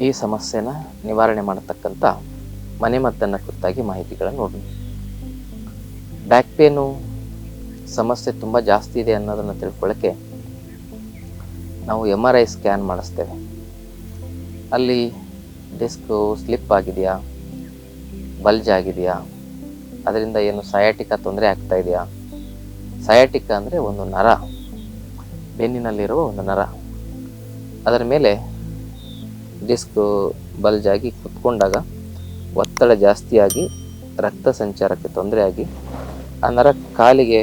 ಈ ಸಮಸ್ಯೆನ ನಿವಾರಣೆ ಮಾಡತಕ್ಕಂಥ ಮನೆಮದ್ದನ್ನು ಕುರಿತಾಗಿ ಮಾಹಿತಿಗಳನ್ನು ನೋಡೋಣ ಬ್ಯಾಕ್ ಪೇನು ಸಮಸ್ಯೆ ತುಂಬ ಜಾಸ್ತಿ ಇದೆ ಅನ್ನೋದನ್ನು ತಿಳ್ಕೊಳ್ಳೋಕ್ಕೆ ನಾವು ಎಂ ಆರ್ ಐ ಸ್ಕ್ಯಾನ್ ಮಾಡಿಸ್ತೇವೆ. ಅಲ್ಲಿ ಡಿಸ್ಕು ಸ್ಲಿಪ್ ಆಗಿದೆಯಾ? ಬಲ್ಜ್ ಆಗಿದೆಯಾ? ಅದರಿಂದ ಏನು ಸಯಾಟಿಕ ತೊಂದರೆ ಆಗ್ತಾ ಇದೆಯಾ? ಸಯಾಟಿಕ ಅಂದರೆ ಒಂದು ನರ. ಬೆನ್ನಿನಲ್ಲಿರುವ ಒಂದು ನರ. ಅದರ ಮೇಲೆ ಡಿಸ್ಕ್ ಬಲ್ಜಾಗಿ ಕುತ್ಕೊಂಡಾಗ ಒತ್ತಡ ಜಾಸ್ತಿಯಾಗಿ ರಕ್ತ ಸಂಚಾರಕ್ಕೆ ತೊಂದರೆಯಾಗಿ, ಆ ನರ ಕಾಲಿಗೆ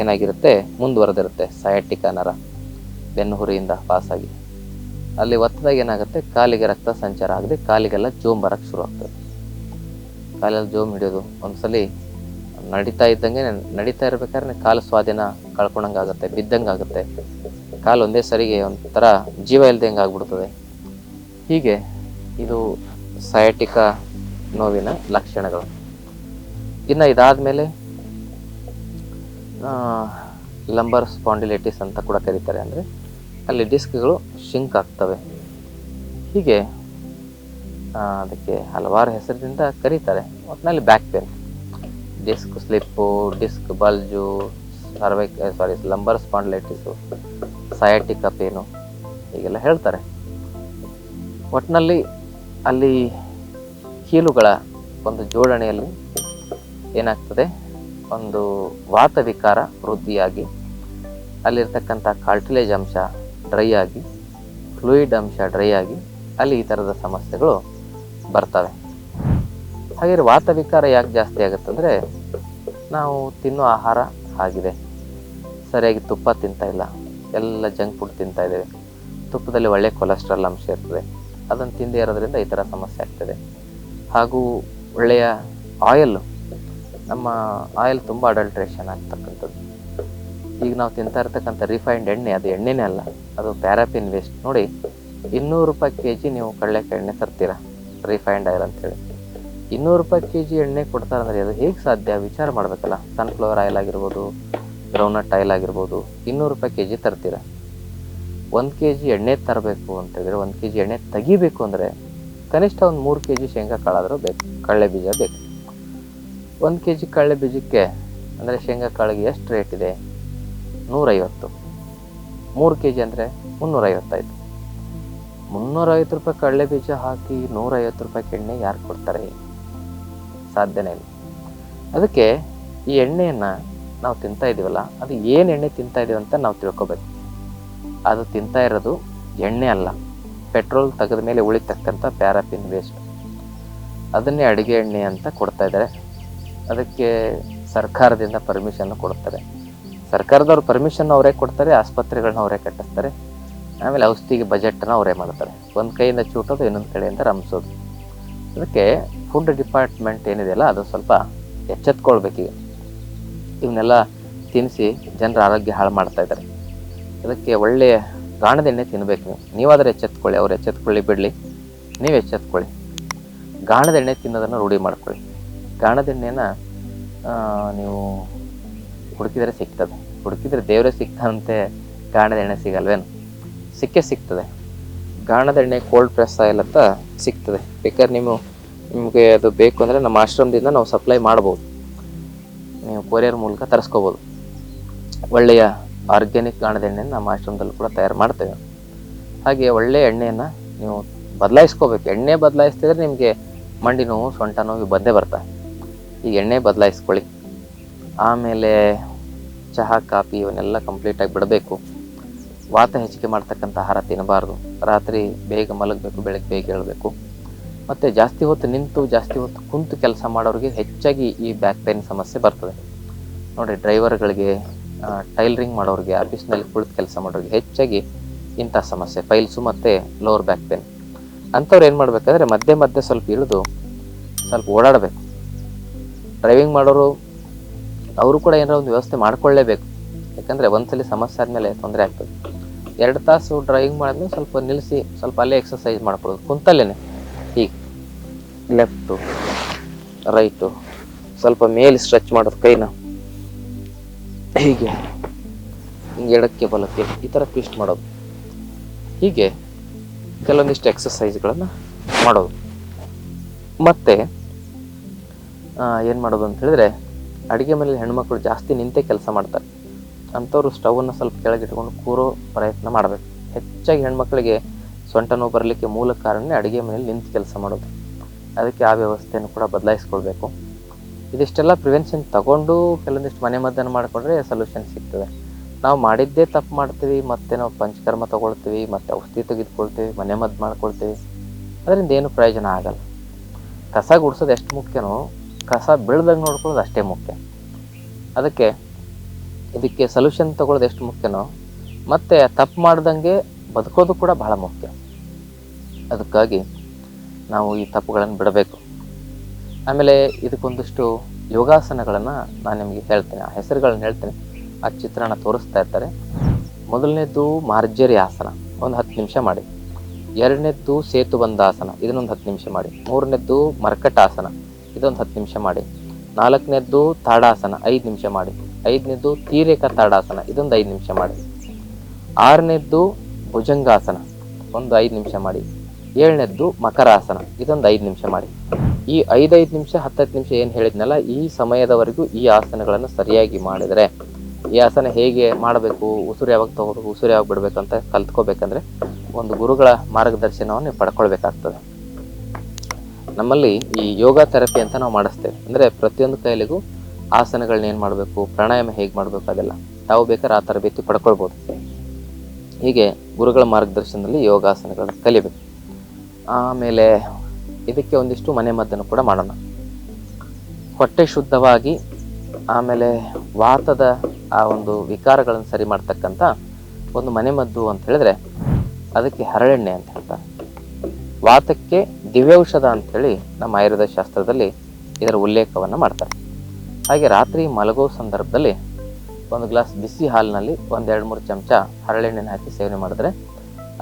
ಏನಾಗಿರುತ್ತೆ? ಮುಂದುವರೆದಿರುತ್ತೆ ಸಯಾಟಿಕ ನರ ಬೆನ್ನುಹುರಿಯಿಂದ ಪಾಸಾಗಿ ಅಲ್ಲಿ ಒತ್ತಡ ಏನಾಗುತ್ತೆ? ಕಾಲಿಗೆ ರಕ್ತ ಸಂಚಾರ ಆಗದೆ ಕಾಲಿಗೆಲ್ಲ ಜೋಮ್ ಬರಕ್ಕೆ ಶುರು ಆಗ್ತದೆ. ಕಾಲಲ್ಲಿ ಜೋಮ್ ಹಿಡಿಯೋದು ಒಂದ್ಸಲಿ ನಡೀತಾ ಇದ್ದಂಗೆ ನಡೀತಾ ಇರ್ಬೇಕಾದ್ರೆ ಕಾಲು ಸ್ವಾಧೀನ ಕಳ್ಕೊಂಡಂಗೆ ಆಗುತ್ತೆ ಬಿದ್ದಂಗೆ ಆಗುತ್ತೆ ಕಾಲು ಒಂದೇ ಸರಿಗೆ ಒಂಥರ ಜೀವ ಇಲ್ದಂಗೆ ಆಗ್ಬಿಡ್ತದೆ. ಹೀಗೆ ಇದು ಸಯಾಟಿಕ ನೋವಿನ ಲಕ್ಷಣಗಳು. ಇನ್ನು ಇದಾದಮೇಲೆ ಲಂಬರ್ ಸ್ಪಾಂಡಿಲೈಟಿಸ್ ಅಂತ ಕೂಡ ಕರೀತಾರೆ. ಅಂದರೆ ಅಲ್ಲಿ ಡಿಸ್ಕ್ಗಳು ಶಿಂಕ್ ಆಗ್ತವೆ. ಹೀಗೆ ಅದಕ್ಕೆ ಹಲವಾರು ಹೆಸರಿನಿಂದ ಕರೀತಾರೆ. ಒಟ್ಟಿನಲ್ಲಿ back pain. Disc slip, disc bulge, cervical sorry lumbar spondylitis, sciatica pain, ಹೀಗೆಲ್ಲ ಹೇಳ್ತಾರೆ. ಒಟ್ಟಿನಲ್ಲಿ ಅಲ್ಲಿ ಕೀಲುಗಳ ಒಂದು ಜೋಡಣೆಯಲ್ಲಿ ಏನಾಗ್ತದೆ? ಒಂದು ವಾತವಿಕಾರ ವೃದ್ಧಿಯಾಗಿ, ಅಲ್ಲಿರ್ತಕ್ಕಂಥ ಕಾರ್ಟಿಲೇಜ್ ಅಂಶ ಡ್ರೈ ಆಗಿ ಫ್ಲೂಯಿಡ್ ಅಂಶ ಡ್ರೈ ಆಗಿ ಅಲ್ಲಿ ಈ ಥರದ ಸಮಸ್ಯೆಗಳು ಬರ್ತವೆ. ಹಾಗೆ ವಾತವಿಕಾರ ಯಾಕೆ ಜಾಸ್ತಿ ಆಗುತ್ತೆ ಅಂದರೆ, ನಾವು ತಿನ್ನೋ ಆಹಾರ ಆಗಿದೆ. ಸರಿಯಾಗಿ ತುಪ್ಪ ತಿಂತಾಯಿಲ್ಲ ಎಲ್ಲ ಜಂಕ್ ಫುಡ್ ತಿಂತಾ ಇದ್ದೇವೆ. ತುಪ್ಪದಲ್ಲಿ ಒಳ್ಳೆ ಕೊಲೆಸ್ಟ್ರಾಲ್ ಅಂಶ ಇರ್ತದೆ. ಅದನ್ನು ತಿಂದೇ ಇರೋದ್ರಿಂದ ಈ ಥರ ಸಮಸ್ಯೆ ಆಗ್ತದೆ. ಹಾಗೂ ಒಳ್ಳೆಯ ಆಯಲ್ಲು ನಮ್ಮ ಆಯಿಲ್ ತುಂಬ ಅಡಲ್ಟ್ರೇಷನ್ ಆಗ್ತಕ್ಕಂಥದ್ದು. ಈಗ ನಾವು ತಿಂತಾ ಇರ್ತಕ್ಕಂಥ ರಿಫೈನ್ಡ್ ಎಣ್ಣೆ, ಅದು ಎಣ್ಣೆನೇ ಅಲ್ಲ, ಅದು ಪ್ಯಾರಾಪಿನ್ ವೇಸ್ಟ್ ನೋಡಿ, ಇನ್ನೂರು ರೂಪಾಯಿ ಕೆ ಜಿ ನೀವು ಕಡಲೆಕಾಯಿ ಎಣ್ಣೆ ತರ್ತೀರಾ ರಿಫೈನ್ಡ್ ಆಯಿಲ್ ಅಂತೇಳಿ ಇನ್ನೂರು ರೂಪಾಯಿ ಕೆ ಜಿ ಎಣ್ಣೆ ಕೊಡ್ತಾರೆ ಅಂದರೆ ಅದು ಹೇಗೆ ಸಾಧ್ಯ? ವಿಚಾರ ಮಾಡಬೇಕಲ್ಲ. ಸನ್ಫ್ಲವರ್ ಆಯಿಲ್ ಆಗಿರ್ಬೋದು ಗ್ರೌಂಡ್ನಟ್ ಆಯಿಲ್ ಆಗಿರ್ಬೋದು, ಇನ್ನೂರು ರೂಪಾಯಿ ಕೆ ಜಿ ತರ್ತೀರಾ? ಒಂದು ಕೆ ಜಿ ಎಣ್ಣೆ ತರಬೇಕು ಅಂತೇಳಿದ್ರೆ ಒಂದು ಕೆ ಜಿ ಎಣ್ಣೆ ತೆಗಿಬೇಕು ಅಂದರೆ ಕನಿಷ್ಠ ಒಂದು ಮೂರು ಕೆ ಜಿ ಶೇಂಗಾ ಕಾಳಾದರೂ ಬೇಕು ಕಡಲೆ ಬೀಜ ಬೇಕು. ಒಂದು ಕೆ ಜಿ ಕಡಲೆ ಬೀಜಕ್ಕೆ ಅಂದರೆ ಶೇಂಗಾ ಕಾಳಿಗೆ ಎಷ್ಟು ರೇಟ್ ಇದೆ? ನೂರೈವತ್ತು. ಮೂರು ಕೆ ಜಿ ಅಂದರೆ ಮುನ್ನೂರೈವತ್ತೈದು. ಮುನ್ನೂರೈವತ್ತು ರೂಪಾಯಿ ಕಡಲೆ ಬೀಜ ಹಾಕಿ ನೂರೈವತ್ತು ರೂಪಾಯಿ ಎಣ್ಣೆ ಯಾರು ಕೊಡ್ತಾರೆ? ಸಾಧ್ಯನೇ ಇಲ್ಲ. ಅದಕ್ಕೆ ಈ ಎಣ್ಣೆಯನ್ನು ನಾವು ತಿಂತಾ ಇದೀವಲ್ಲ, ಅದು ಏನು ಎಣ್ಣೆ ತಿಂತಾ ಅಂತ ನಾವು ತಿಳ್ಕೊಬೇಕು. ಅದು ತಿಂತಾ ಇರೋದು ಎಣ್ಣೆ ಅಲ್ಲ. ಪೆಟ್ರೋಲ್ ತೆಗೆದ ಮೇಲೆ ಉಳಿತಕ್ಕಂಥ ಪ್ಯಾರಾಫಿನ್ ವೇಸ್ಟ್ ಅದನ್ನೇ ಅಡುಗೆ ಎಣ್ಣೆ ಅಂತ ಕೊಡ್ತಾ ಇದ್ದಾರೆ. ಅದಕ್ಕೆ ಸರ್ಕಾರದಿಂದ ಪರ್ಮಿಷನ್ ಕೊಡ್ತಾರೆ. ಸರ್ಕಾರದವ್ರು ಪರ್ಮಿಷನ್ ಅವರೇ ಕೊಡ್ತಾರೆ ಆಸ್ಪತ್ರೆಗಳನ್ನ ಅವರೇ ಕಟ್ಟಿಸ್ತಾರೆ. ಆಮೇಲೆ ಔಷಧಿಗೆ ಬಜೆಟನ್ನು ಅವರೇ ಮಾಡ್ತಾರೆ. ಒಂದು ಕೈಯಿಂದ ಚೂಟೋದು, ಇನ್ನೊಂದು ಕಡೆಯಿಂದ ರಮಿಸೋದು ಅದಕ್ಕೆ ಫುಡ್ ಡಿಪಾರ್ಟ್ಮೆಂಟ್ ಏನಿದೆಯಲ್ಲ ಅದು ಸ್ವಲ್ಪ ಎಚ್ಚೆತ್ಕೊಳ್ಬೇಕೀಗ ಇವನ್ನೆಲ್ಲ ತಿನ್ನಿಸಿ ಜನರ ಆರೋಗ್ಯ ಹಾಳು ಮಾಡ್ತಾ ಇದ್ದಾರೆ. ಅದಕ್ಕೆ ಒಳ್ಳೆಯ ಗಾಣದೆಣ್ಣೆ ತಿನ್ನಬೇಕು ನೀವು ನೀವಾದರೆ ಎಚ್ಚೆತ್ಕೊಳ್ಳಿ, ಅವ್ರು ಎಚ್ಚೆತ್ಕೊಳ್ಳಿ ಬಿಡಲಿ. ನೀವು ಎಚ್ಚೆತ್ಕೊಳ್ಳಿ. ಗಾಣದೆಣ್ಣೆ ತಿನ್ನೋದನ್ನು ರೂಢಿ ಮಾಡ್ಕೊಳ್ಳಿ. ಗಾಣದೆಣ್ಣೆನ ನೀವು ಹುಡುಕಿದರೆ ಸಿಗ್ತದೆ. ಹುಡುಕಿದರೆ ದೇವರೇ ಸಿಗ್ತಾನಂತೆ ಗಾಣದೆಣ್ಣೆ ಸಿಗಲ್ವೇನು? ಸಿಕ್ಕೇ ಸಿಗ್ತದೆ. ಗಾಣದೆಣ್ಣೆ ಕೋಲ್ಡ್ ಪ್ರೆಸ್ ಆಯಿಲ್ ಅಂತ ಸಿಗ್ತದೆ. ಬೇಕಾದ್ರೆ ನೀವು, ನಿಮಗೆ ಅದು ಬೇಕು ಅಂದರೆ ನಮ್ಮ ಆಶ್ರಮದಿಂದ ನಾವು ಸಪ್ಲೈ ಮಾಡ್ಬೋದು. ನೀವು ಕೊರಿಯರ್ ಮೂಲಕ ತರಿಸ್ಕೋಬೋದು. ಒಳ್ಳೆಯ ಆರ್ಗ್ಯಾನಿಕ್ ಗಾಣದ ಎಣ್ಣೆಯನ್ನು ನಮ್ಮ ಆಶ್ರಮದಲ್ಲಿ ಕೂಡ ತಯಾರು ಮಾಡ್ತೇವೆ. ಹಾಗೆ ಒಳ್ಳೆಯ ಎಣ್ಣೆಯನ್ನು ನೀವು ಬದಲಾಯಿಸ್ಕೋಬೇಕು. ಎಣ್ಣೆ ಬದಲಾಯಿಸ್ತಿದ್ರೆ ನಿಮಗೆ ಮಂಡಿ ನೋವು, ಸೊಂಟ ನೋವು ಬಂದೇ ಬರ್ತಾ ಈಗ ಎಣ್ಣೆ ಬದಲಾಯಿಸ್ಕೊಳ್ಳಿ. ಆಮೇಲೆ ಚಹಾ, ಕಾಫಿ ಇವನ್ನೆಲ್ಲ ಕಂಪ್ಲೀಟಾಗಿ ಬಿಡಬೇಕು. ವಾತ ಹೆಚ್ಚಿಗೆ ಮಾಡ್ತಕ್ಕಂಥ ಆಹಾರ ತಿನ್ನಬಾರ್ದು. ರಾತ್ರಿ ಬೇಗ ಮಲಗಬೇಕು, ಬೆಳಗ್ಗೆ ಬೇಗ ಏಳಬೇಕು. ಮತ್ತು ಜಾಸ್ತಿ ಹೊತ್ತು ನಿಂತು, ಜಾಸ್ತಿ ಹೊತ್ತು ಕುಂತು ಕೆಲಸ ಮಾಡೋರಿಗೆ ಹೆಚ್ಚಾಗಿ ಈ ಬ್ಯಾಕ್ ಪೇನ್ ಸಮಸ್ಯೆ ಬರ್ತದೆ. ನೋಡಿ ಡ್ರೈವರ್ಗಳಿಗೆ ಟೈಲರಿಂಗ್ ಮಾಡೋರಿಗೆ ಆಫೀಸ್ನಲ್ಲಿ ಕುಳಿತು ಕೆಲಸ ಮಾಡೋರಿಗೆ ಹೆಚ್ಚಾಗಿ ಇಂಥ ಸಮಸ್ಯೆ ಫೈಲ್ಸು ಮತ್ತು ಲೋವರ್ ಬ್ಯಾಕ್ ಪೇನ್ ಅಂಥವ್ರು ಏನು ಮಾಡಬೇಕಾದ್ರೆ ಮಧ್ಯೆ ಮಧ್ಯೆ ಸ್ವಲ್ಪ ಇಳಿದು ಸ್ವಲ್ಪ ಓಡಾಡಬೇಕು. ಡ್ರೈವಿಂಗ್ ಮಾಡೋರು, ಅವರು ಕೂಡ ಏನಾರ ಒಂದು ವ್ಯವಸ್ಥೆ ಮಾಡ್ಕೊಳ್ಳೇಬೇಕು. ಯಾಕಂದರೆ ಒಂದ್ಸಲಿ ಸಮಸ್ಯೆ ಆದಮೇಲೆ ತೊಂದರೆ ಆಗ್ತದೆ. ಎರಡು ತಾಸು ಡ್ರೈವಿಂಗ್ ಮಾಡಿದ್ಮೇಲೆ ಸ್ವಲ್ಪ ನಿಲ್ಲಿಸಿ, ಸ್ವಲ್ಪ ಅಲ್ಲೇ ಎಕ್ಸಸೈಸ್ ಮಾಡ್ಕೊಳ್ಳೋದು. ಕುಂತಲ್ಲೇ ಹೀಗೆ. ಲೆಫ್ಟು ರೈಟು ಸ್ವಲ್ಪ ಮೇಲೆ ಸ್ಟ್ರೆಚ್ ಮಾಡೋದು ಕೈನ. ಹೀಗೆ ಎಡಕ್ಕೆ ಬಲಕ್ಕೆ ಈ ಥರ ಟ್ವಿಸ್ಟ್ ಮಾಡೋದು. ಹೀಗೆ ಕೆಲವೊಂದಿಷ್ಟು ಎಕ್ಸಸೈಸ್ಗಳನ್ನು ಮಾಡೋದು. ಮತ್ತು ಏನು ಮಾಡೋದು ಅಂತ ಹೇಳಿದ್ರೆ ಅಡುಗೆ ಮನೇಲಿ ಹೆಣ್ಮಕ್ಳು ಜಾಸ್ತಿ ನಿಂತೆ ಕೆಲಸ ಮಾಡ್ತಾರೆ. ಅಂಥವ್ರು ಸ್ಟವನ್ನು ಸ್ವಲ್ಪ ಕೆಳಗಿಟ್ಕೊಂಡು ಕೂರೋ ಪ್ರಯತ್ನ ಮಾಡಬೇಕು. ಹೆಚ್ಚಾಗಿ ಹೆಣ್ಮಕ್ಳಿಗೆ ಸೊಂಟ ನೋವು ಬರಲಿಕ್ಕೆ ಮೂಲ ಕಾರಣನೇ ಅಡುಗೆ ಮನೇಲಿ ನಿಂತು ಕೆಲಸ ಮಾಡೋದು. ಅದಕ್ಕೆ ಆ ವ್ಯವಸ್ಥೆಯನ್ನು ಕೂಡ ಬದಲಾಯಿಸ್ಕೊಳ್ಬೇಕು. ಇದಿಷ್ಟೆಲ್ಲ ಪ್ರಿವೆನ್ಷನ್ ತಗೊಂಡು ಕೆಲವೊಂದಿಷ್ಟು ಮನೆ ಮದ್ದನ್ನು ಮಾಡಿಕೊಂಡ್ರೆ ಸೊಲ್ಯೂಷನ್ ಸಿಗ್ತದೆ. ನಾವು ಮಾಡಿದ್ದೇ ತಪ್ಪು ಮಾಡ್ತೀವಿ, ಮತ್ತೆ ನಾವು ಪಂಚಕರ್ಮ ತಗೊಳ್ತೀವಿ, ಮತ್ತೆ ಔಷಧಿ ತೆಗೆದುಕೊಳ್ತೀವಿ, ಮನೆ ಮದ್ದು ಮಾಡ್ಕೊಳ್ತೀವಿ. ಅದರಿಂದ ಏನು ಪ್ರಯೋಜನ ಆಗಲ್ಲ. ಕಸ ಗುಡಿಸೋದು ಎಷ್ಟು ಮುಖ್ಯನೋ, ಕಸ ಬೀಳ್ದಂಗೆ ನೋಡ್ಕೊಳ್ಳೋದು ಅಷ್ಟೇ ಮುಖ್ಯ. ಅದಕ್ಕೆ ಇದಕ್ಕೆ ಸೊಲ್ಯೂಷನ್ ತಗೊಳ್ಳೋದು ಎಷ್ಟು ಮುಖ್ಯನೋ, ಮತ್ತು ತಪ್ಪು ಮಾಡ್ದಂಗೆ ಬದುಕೋದು ಕೂಡ ಬಹಳ ಮುಖ್ಯ. ಅದಕ್ಕಾಗಿ ನಾವು ಈ ತಪ್ಪುಗಳನ್ನು ಬಿಡಬೇಕು. ಆಮೇಲೆ ಇದಕ್ಕೊಂದಿಷ್ಟು ಯೋಗಾಸನಗಳನ್ನು ನಾನು ನಿಮಗೆ ಹೇಳ್ತೇನೆ. ಆ ಹೆಸರುಗಳನ್ನ ಹೇಳ್ತೇನೆ. ಆ ಚಿತ್ರಣ ತೋರಿಸ್ತಾ ಇರ್ತಾರೆ. ಮೊದಲನೇದ್ದು ಮಾರ್ಜರಿ ಆಸನ. ಒಂದು ಹತ್ತು ನಿಮಿಷ ಮಾಡಿ. ಎರಡನೇದ್ದು ಸೇತುಬಂಧಾಸನ ಇದನ್ನೊಂದು ಹತ್ತು ನಿಮಿಷ ಮಾಡಿ. ಮೂರನೇದ್ದು ಮರ್ಕಟಾಸನ ಇದೊಂದು ಹತ್ತು ನಿಮಿಷ ಮಾಡಿ. ನಾಲ್ಕನೇದ್ದು ತಾಡಾಸನ. ಐದು ನಿಮಿಷ ಮಾಡಿ. ಐದನೇದ್ದು ತೀರೇಕ ತಾಡಾಸನ. ಇದೊಂದು ಐದು ನಿಮಿಷ ಮಾಡಿ. ಆರನೇದ್ದು ಭುಜಂಗಾಸನ. ಒಂದು ಐದು ನಿಮಿಷ ಮಾಡಿ. ಏಳನೇದ್ದು ಮಕರಾಸನ. ಇದೊಂದು ಐದು ನಿಮಿಷ ಮಾಡಿ. ಈ ಐದೈದು ನಿಮಿಷ ಹತ್ತತ್ತು ನಿಮಿಷ ಏನು ಹೇಳಿದ್ನಲ್ಲ, ಈ ಸಮಯದವರೆಗೂ ಈ ಆಸನಗಳನ್ನು ಸರಿಯಾಗಿ ಮಾಡಿದರೆ, ಈ ಆಸನ ಹೇಗೆ ಮಾಡಬೇಕು, ಉಸಿರು ಯಾವಾಗ ತಗೋಬೇಕು, ಉಸಿರು ಯಾವಾಗ ಬಿಡಬೇಕು ಅಂತ ಕಲ್ತ್ಕೋಬೇಕಂದ್ರೆ ಒಂದು ಗುರುಗಳ ಮಾರ್ಗದರ್ಶನವನ್ನು ನೀವು ಪಡ್ಕೊಳ್ಬೇಕಾಗ್ತದೆ. ನಮ್ಮಲ್ಲಿ ಈ ಯೋಗ ಥೆರಪಿ ಅಂತ ನಾವು ಮಾಡಿಸ್ತೇವೆ. ಅಂದರೆ ಪ್ರತಿಯೊಂದು ಕೈಲಿಗೂ ಆಸನಗಳನ್ನ ಏನು ಮಾಡಬೇಕು, ಪ್ರಾಣಾಯಾಮ ಹೇಗೆ ಮಾಡಬೇಕು ಅದೆಲ್ಲ. ತಾವು ಬೇಕಾದ್ರೆ ಆ ತರಬೇತಿ ಪಡ್ಕೊಳ್ಬೋದು. ಹೀಗೆ ಗುರುಗಳ ಮಾರ್ಗದರ್ಶನದಲ್ಲಿ ಯೋಗಾಸನಗಳನ್ನು ಕಲಿಬೇಕು. ಆಮೇಲೆ ಇದಕ್ಕೆ ಒಂದಿಷ್ಟು ಮನೆ ಮದ್ದನ್ನು ಕೂಡ ಮಾಡೋಣ. ಹೊಟ್ಟೆ ಶುದ್ಧವಾಗಿ ಆಮೇಲೆ ವಾತದ ಆ ಒಂದು ವಿಕಾರಗಳನ್ನು ಸರಿ ಮಾಡ್ತಕ್ಕಂಥ ಒಂದು ಮನೆ ಮದ್ದು ಅಂತ ಹೇಳಿದ್ರೆ ಅದಕ್ಕೆ ಹರಳೆಣ್ಣೆ ಅಂತ ಹೇಳ್ತಾರೆ. ವಾತಕ್ಕೆ ದಿವ್ಯೌಷಧ ಅಂಥೇಳಿ ನಮ್ಮ ಆಯುರ್ವೇದ ಶಾಸ್ತ್ರದಲ್ಲಿ ಇದರ ಉಲ್ಲೇಖವನ್ನು ಮಾಡ್ತಾರೆ. ಹಾಗೆ ರಾತ್ರಿ ಮಲಗೋ ಸಂದರ್ಭದಲ್ಲಿ ಒಂದು ಗ್ಲಾಸ್ ಬಿಸಿ ಹಾಲಿನಲ್ಲಿ ಒಂದೆರಡು ಮೂರು ಚಮಚ ಹರಳೆಣ್ಣೆನ ಹಾಕಿ ಸೇವನೆ ಮಾಡಿದ್ರೆ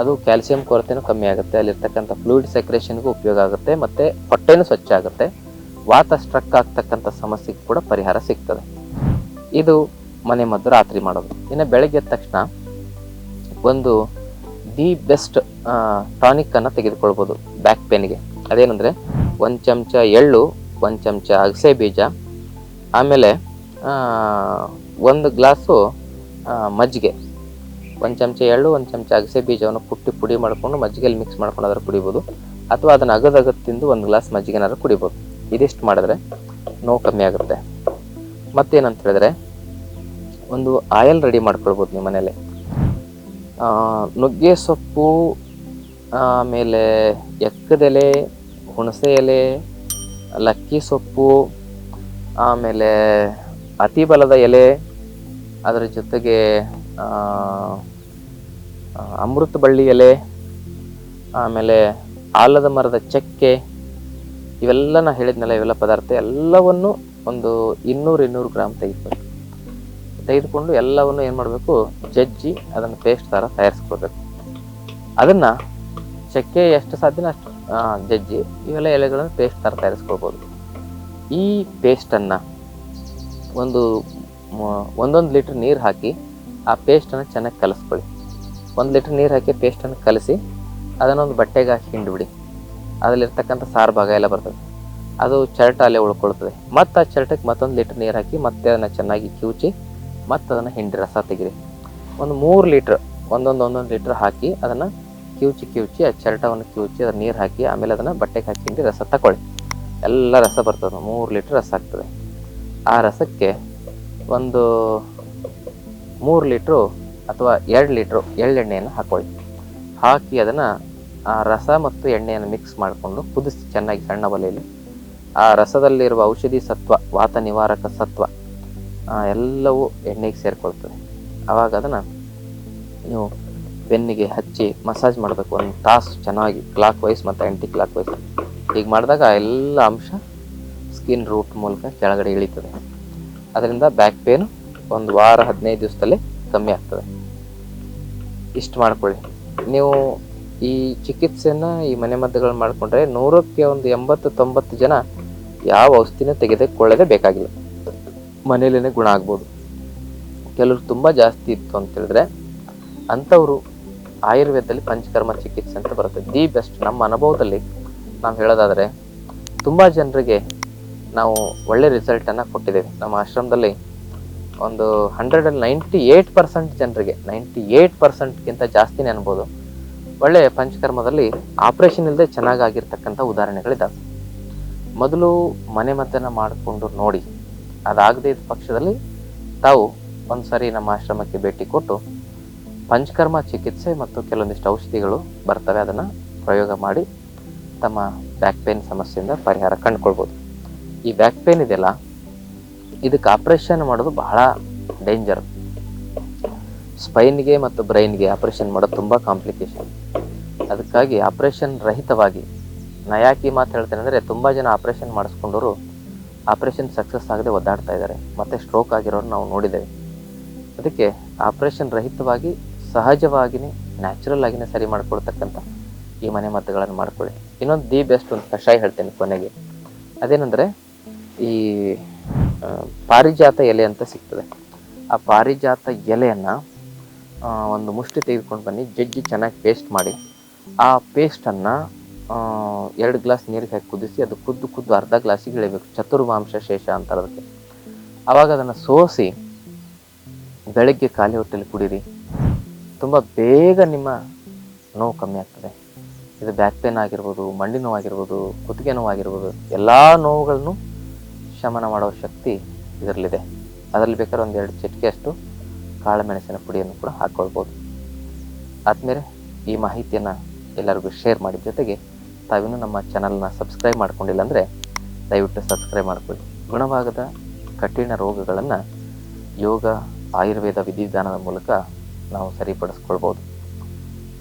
ಅದು ಕ್ಯಾಲ್ಸಿಯಂ ಕೊರತೆನೂ ಕಮ್ಮಿ ಆಗುತ್ತೆ. ಅಲ್ಲಿರ್ತಕ್ಕಂಥ ಫ್ಲೂಯಿಡ್ ಸೆಕ್ರೇಷನ್ಗೂ ಉಪಯೋಗ ಆಗುತ್ತೆ. ಮತ್ತು ಹೊಟ್ಟೆನೂ ಸ್ವಚ್ಛ ಆಗುತ್ತೆ. ವಾತ ಸ್ಟ್ರಕ್ ಆಗ್ತಕ್ಕಂಥ ಸಮಸ್ಯೆಗೆ ಕೂಡ ಪರಿಹಾರ ಸಿಗ್ತದೆ. ಇದು ಮನೆ ಮದ್ದು ರಾತ್ರಿ ಮಾಡೋದು. ಇನ್ನು ಬೆಳಗ್ಗೆ ಎದ್ದ ತಕ್ಷಣ ಒಂದು ದಿ ಬೆಸ್ಟ್ ಟಾನಿಕನ್ನು ತೆಗೆದುಕೊಳ್ಬೋದು ಬ್ಯಾಕ್ ಪೇನಿಗೆ ಅದೇನೆಂದರೆ ಒಂದು ಚಮಚ ಎಳ್ಳು, ಒಂದು ಚಮಚ ಅಗಸೆ ಬೀಜ, ಆಮೇಲೆ ಒಂದು ಗ್ಲಾಸು ಮಜ್ಜಿಗೆ. ಒಂದು ಚಮಚ ಎಳ್ಳು, ಒಂದು ಚಮಚ ಅಗಸೆ ಬೀಜವನ್ನು ಕುಟ್ಟಿ ಪುಡಿ ಮಾಡಿಕೊಂಡು ಮಜ್ಜಿಗೆಯಲ್ಲಿ ಮಿಕ್ಸ್ ಮಾಡ್ಕೊಂಡು ಅದ್ರ ಕುಡಿಬೋದು. ಅಥವಾ ಅದನ್ನು ಅಗದಗ ತಿಂದು ಒಂದು ಗ್ಲಾಸ್ ಮಜ್ಜಿಗೆನಾದ್ರೂ ಕುಡಿಬೋದು. ಇದಿಷ್ಟು ಮಾಡಿದ್ರೆ ನೋವು ಕಮ್ಮಿ ಆಗುತ್ತೆ. ಮತ್ತೇನಂತ ಹೇಳಿದ್ರೆ, ಒಂದು ಆಯಲ್ ರೆಡಿ ಮಾಡ್ಕೊಳ್ಬೋದು ನಿಮ್ಮ ಮನೇಲಿ. ನುಗ್ಗೆ ಸೊಪ್ಪು, ಆಮೇಲೆ ಎಕ್ಕದೆಲೆ ಹುಣಸೆ ಎಲೆ, ಲಕ್ಕಿ ಸೊಪ್ಪು, ಆಮೇಲೆ ಅತಿ ಬಲದ ಎಲೆ, ಅದರ ಜೊತೆಗೆ ಅಮೃತ ಬಳ್ಳಿ ಎಲೆ, ಆಮೇಲೆ ಆಲದ ಮರದ ಚಕ್ಕೆ, ಇವೆಲ್ಲ ನಾ ಹೇಳಿದ್ನಲ್ಲ, ಇವೆಲ್ಲ ಪದಾರ್ಥ ಎಲ್ಲವನ್ನು ಒಂದು ಇನ್ನೂರು ಇನ್ನೂರು ಗ್ರಾಮ್ ತೆಗೆದುಕೊಂಡು ತೆಗೆದುಕೊಂಡು ಎಲ್ಲವನ್ನು ಏನು ಮಾಡಬೇಕು? ಜಜ್ಜಿ ಅದನ್ನು ಪೇಸ್ಟ್ ಥರ ತಯಾರಿಸ್ಕೊಳ್ಬೇಕು. ಅದನ್ನು ಚಕ್ಕೆ ಎಷ್ಟು ಸಾಧ್ಯನೋ ಅಷ್ಟು ಜಜ್ಜಿ ಇವೆಲ್ಲ ಎಲೆಗಳನ್ನು ಪೇಸ್ಟ್ ಥರ ತಯಾರಿಸ್ಕೊಳ್ಬೋದು. ಈ ಪೇಸ್ಟನ್ನು ಒಂದು ಒಂದೊಂದು ಲೀಟ್ರ್ ನೀರು ಹಾಕಿ ಆ ಪೇಸ್ಟನ್ನು ಚೆನ್ನಾಗಿ ಕಲಿಸ್ಕೊಳ್ಳಿ. ಒಂದು ಲೀಟ್ರ್ ನೀರು ಹಾಕಿ ಪೇಸ್ಟನ್ನು ಕಲಸಿ ಅದನ್ನೊಂದು ಬಟ್ಟೆಗೆ ಹಾಕಿ ಹಿಂಡ್ಬಿಡಿ. ಅದರಲ್ಲಿರ್ತಕ್ಕಂಥ ಸಾರು ಭಾಗ ಎಲ್ಲ ಬರ್ತದೆ. ಅದು ಚರಟ ಅಲ್ಲೇ ಉಳ್ಕೊಳ್ತದೆ. ಮತ್ತು ಆ ಚರಟಕ್ಕೆ ಮತ್ತೊಂದು ಲೀಟ್ರ್ ನೀರು ಹಾಕಿ ಮತ್ತೆ ಅದನ್ನು ಚೆನ್ನಾಗಿ ಕಿವುಚಿ, ಮತ್ತು ಅದನ್ನು ಹಿಂಡಿ ರಸ ತೆಗಿರಿ. ಒಂದು ಮೂರು ಲೀಟ್ರ್, ಒಂದೊಂದು ಒಂದೊಂದು ಲೀಟ್ರ್ ಹಾಕಿ ಅದನ್ನು ಕಿವುಚಿ ಕಿವುಚಿ, ಆ ಚರ್ಟವನ್ನು ಕಿವುಚಿ, ಅದ್ರ ನೀರು ಹಾಕಿ ಆಮೇಲೆ ಅದನ್ನು ಬಟ್ಟೆಗೆ ಹಾಕಿ ಹಿಂಡಿ ರಸ ತಗೊಳ್ಳಿ ಎಲ್ಲ ರಸ ಬರ್ತದೆ. ಮೂರು ಲೀಟ್ರ್ ರಸ ಆಗ್ತದೆ. ಆ ರಸಕ್ಕೆ ಒಂದು ಮೂರು ಲೀಟ್ರು ಅಥವಾ ಎರಡು ಲೀಟ್ರು ಎಳ್ಳೆಣ್ಣೆಯನ್ನು ಹಾಕ್ಕೊಳ್ಳಿ ಹಾಕಿ ಅದನ್ನು ಆ ರಸ ಮತ್ತು ಎಣ್ಣೆಯನ್ನು ಮಿಕ್ಸ್ ಮಾಡಿಕೊಂಡು ಕುದಿಸಿ ಚೆನ್ನಾಗಿ ಸಣ್ಣ ಒಲೆಯಲ್ಲಿ. ಆ ರಸದಲ್ಲಿರುವ ಔಷಧಿ ಸತ್ವ, ವಾತ ನಿವಾರಕ ಸತ್ವ ಎಲ್ಲವೂ ಎಣ್ಣೆಗೆ ಸೇರಿಕೊಳ್ತದೆ. ಆವಾಗ ಅದನ್ನು ನೀವು ಬೆನ್ನಿಗೆ ಹಚ್ಚಿ ಮಸಾಜ್ ಮಾಡಬೇಕು. ಒಂದು ತಾಸು ಚೆನ್ನಾಗಿ ಕ್ಲಾಕ್ ವೈಸ್ ಮತ್ತು ಆ್ಯಂಟಿ ಕ್ಲಾಕ್ ವೈಸ್ ಹೀಗೆ ಮಾಡಿದಾಗ ಎಲ್ಲ ಅಂಶ ಸ್ಕಿನ್ ರೂಟ್ ಮೂಲಕ ಕೆಳಗಡೆ ಇಳಿತದೆ. ಅದರಿಂದ ಬ್ಯಾಕ್ ಪೇನು ಒಂದು ವಾರ, ಹದಿನೈದು ದಿವಸದಲ್ಲೇ ಕಮ್ಮಿ ಆಗ್ತದೆ. ಇಷ್ಟು ಮಾಡ್ಕೊಳ್ಳಿ. ನೀವು ಈ ಚಿಕಿತ್ಸೆನ ಈ ಮನೆಮದ್ದುಗಳನ್ನ ಮಾಡಿಕೊಂಡ್ರೆ ನೂರಕ್ಕೆ ಒಂದು ಎಂಬತ್ತು, ತೊಂಬತ್ತು ಜನ ಯಾವ ಔಷಧಿನ ತೆಗೆದುಕೊಳ್ಳದೆ ಬೇಕಾಗಿಲ್ಲ. ಮನೇಲೇ ಗುಣ ಆಗ್ಬೋದು. ಕೆಲವರು ತುಂಬ ಜಾಸ್ತಿ ಇತ್ತು ಅಂತ ಹೇಳಿದ್ರೆ ಅಂಥವರು ಆಯುರ್ವೇದದಲ್ಲಿ ಪಂಚಕರ್ಮ ಚಿಕಿತ್ಸೆ ಅಂತ ಬರುತ್ತೆ. The best. ನಮ್ಮ ಅನುಭವದಲ್ಲಿ ನಾವು ಹೇಳೋದಾದರೆ ತುಂಬ ಜನರಿಗೆ ನಾವು ಒಳ್ಳೆ ರಿಸಲ್ಟನ್ನು ಕೊಟ್ಟಿದ್ದೇವೆ. ನಮ್ಮ ಆಶ್ರಮದಲ್ಲಿ ಒಂದು ಹಂಡ್ರೆಡ್ ಅಲ್ಲಿ ನೈಂಟಿ ಏಯ್ಟ್ ಪರ್ಸೆಂಟ್ ಜನರಿಗೆ ನೈಂಟಿ ಏಯ್ಟ್ ಪರ್ಸೆಂಟ್ಗಿಂತ ಜಾಸ್ತಿನೇ ಅನ್ಬೋದು. ಒಳ್ಳೆ ಪಂಚಕರ್ಮದಲ್ಲಿ ಆಪ್ರೇಷನ್ ಇಲ್ಲದೆ ಚೆನ್ನಾಗಾಗಿರ್ತಕ್ಕಂಥ ಉದಾಹರಣೆಗಳಿದ್ದಾವೆ ಮೊದಲು ಮನೆ ಮದ್ದನ್ನು ಮಾಡಿಕೊಂಡು ನೋಡಿ, ಅದಾಗದೇ ಇದ್ದ ಪಕ್ಷದಲ್ಲಿ ತಾವು ಒಂದು ಸಾರಿ ನಮ್ಮ ಆಶ್ರಮಕ್ಕೆ ಭೇಟಿ ಕೊಟ್ಟು ಪಂಚಕರ್ಮ ಚಿಕಿತ್ಸೆ ಮತ್ತು ಕೆಲವೊಂದಿಷ್ಟು ಔಷಧಿಗಳು ಬರ್ತವೆ, ಅದನ್ನು ಪ್ರಯೋಗ ಮಾಡಿ ತಮ್ಮ ಬ್ಯಾಕ್ ಪೇನ್ ಸಮಸ್ಯೆಯಿಂದ ಪರಿಹಾರ ಕಂಡುಕೊಳ್ಬೋದು. ಈ ಬ್ಯಾಕ್ ಪೇನ್ ಇದೆಯಲ್ಲ ಇದಕ್ಕೆ ಆಪ್ರೇಷನ್ ಮಾಡೋದು ಬಹಳ ಡೇಂಜರ್ ಸ್ಪೈನ್ಗೆ ಮತ್ತು ಬ್ರೈನ್ಗೆ ಆಪ್ರೇಷನ್ ಮಾಡೋದು ತುಂಬ ಕಾಂಪ್ಲಿಕೇಶನ್ ಅದಕ್ಕಾಗಿ ಆಪ್ರೇಷನ್ ರಹಿತವಾಗಿ, ನಾ ಯಾಕೆ ಮಾತು ಹೇಳ್ತೇನೆ ಅಂದರೆ ತುಂಬ ಜನ ಆಪ್ರೇಷನ್ ಮಾಡಿಸ್ಕೊಂಡವರು ಆಪ್ರೇಷನ್ ಸಕ್ಸಸ್ ಆಗದೆ ಒದ್ದಾಡ್ತಾ ಇದ್ದಾರೆ ಮತ್ತು ಸ್ಟ್ರೋಕ್ ಆಗಿರೋರು ನಾವು ನೋಡಿದ್ದೇವೆ. ಅದಕ್ಕೆ ಆಪ್ರೇಷನ್ ರಹಿತವಾಗಿ ಸಹಜವಾಗಿಯೇ ನ್ಯಾಚುರಲ್ ಆಗಿನೇ ಸರಿ ಮಾಡ್ಕೊಳ್ತಕ್ಕಂಥ ಈ ಮನೆ ಮದ್ದುಗಳನ್ನು ಮಾಡ್ಕೊಳ್ಳಿ. ಇನ್ನೊಂದು ದಿ ಬೆಸ್ಟ್ ಒಂದು ಕಷಾಯ ಹೇಳ್ತೇನೆ ಕೊನೆಗೆ. ಅದೇನೆಂದರೆ ಈ ಪಾರಿಜಾತ ಎಲೆ ಅಂತ ಸಿಗ್ತದೆ. ಆ ಪಾರಿಜಾತ ಎಲೆಯನ್ನು ಒಂದು ಮುಷ್ಟಿ ತೆಗೆದುಕೊಂಡು ಬನ್ನಿ, ಜಜ್ಜಿ ಚೆನ್ನಾಗಿ ಪೇಸ್ಟ್ ಮಾಡಿ. ಆ ಪೇಸ್ಟನ್ನು ಎರಡು ಗ್ಲಾಸ್ ನೀರಿಗೆ ಹಾಕಿ ಕುದಿಸಿ, ಅದು ಕುದ್ದು ಕುದ್ದು ಅರ್ಧ ಗ್ಲಾಸಿಗೆ ಇಳಿಬೇಕು. ಚತುರ್ಮಾಂಶ ಶೇಷ ಅಂತ ಅದಕ್ಕೆ ಆವಾಗ ಅದನ್ನು ಸೋಸಿ, ಬೆಳಗ್ಗೆ ಖಾಲಿ ಹೊಟ್ಟೆಲಿ ಕುಡೀರಿ. ತುಂಬ ಬೇಗ ನಿಮ್ಮ ನೋವು ಕಮ್ಮಿ ಆಗ್ತದೆ. ಇದು ಬ್ಯಾಕ್ ಪೇನ್ ಆಗಿರ್ಬೋದು, ಮಂಡಿ ನೋವಾಗಿರ್ಬೋದು ಕುತ್ತಿಗೆ ನೋವಾಗಿರ್ಬೋದು ಎಲ್ಲ ನೋವುಗಳನ್ನು ಶಮನ ಮಾಡೋ ಶಕ್ತಿ ಇದರಲ್ಲಿದೆ. ಅದರಲ್ಲಿ ಬೇಕಾದ್ರೆ ಒಂದೆರಡು ಚಿಟಿಕೆಯಷ್ಟು ಕಾಳುಮೆಣಸಿನ ಪುಡಿಯನ್ನು ಕೂಡ ಹಾಕ್ಕೊಳ್ಬೋದು ಆದಮೇಲೆ ಈ ಮಾಹಿತಿಯನ್ನು ಎಲ್ಲರಿಗೂ ಶೇರ್ ಮಾಡಿದ ಜೊತೆಗೆ ತಾವಿನ್ನೂ ನಮ್ಮ ಚಾನಲ್ನ ಸಬ್ಸ್ಕ್ರೈಬ್ ಮಾಡ್ಕೊಂಡಿಲ್ಲ ಅಂದರೆ ದಯವಿಟ್ಟು ಸಬ್ಸ್ಕ್ರೈಬ್ ಮಾಡ್ಕೊಳ್ಳಿ. ಗುಣವಾಗದ ಕಠಿಣ ರೋಗಗಳನ್ನು ಯೋಗ, ಆಯುರ್ವೇದ ವಿಧಿವಿಧಾನದ ಮೂಲಕ ನಾವು ಸರಿಪಡಿಸ್ಕೊಳ್ಬೋದು.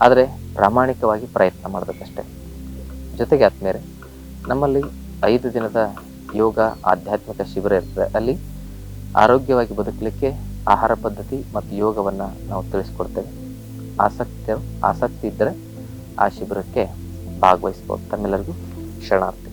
ಆದರೆ ಪ್ರಾಮಾಣಿಕವಾಗಿ ಪ್ರಯತ್ನ ಮಾಡಬೇಕಷ್ಟೆ. ಜೊತೆಗೆ ಆದ್ಮೇಲೆ ನಮ್ಮಲ್ಲಿ ಐದು ದಿನದ ಯೋಗ, ಆಧ್ಯಾತ್ಮಿಕ ಶಿಬಿರ ಇರ್ತದೆ. ಅಲ್ಲಿ ಆರೋಗ್ಯವಾಗಿ ಬದುಕಲಿಕ್ಕೆ ಆಹಾರ ಪದ್ಧತಿ ಮತ್ತು ಯೋಗವನ್ನು ನಾವು ತಿಳಿಸ್ಕೊಡ್ತೇವೆ. ಆಸಕ್ತಿ ಆಸಕ್ತಿ ಇದ್ದರೆ ಆ ಶಿಬಿರಕ್ಕೆ ಭಾಗವಹಿಸ್ಬೋದು. ತಮ್ಮೆಲ್ಲರಿಗೂ ಶರಣಾರ್ಥಿ.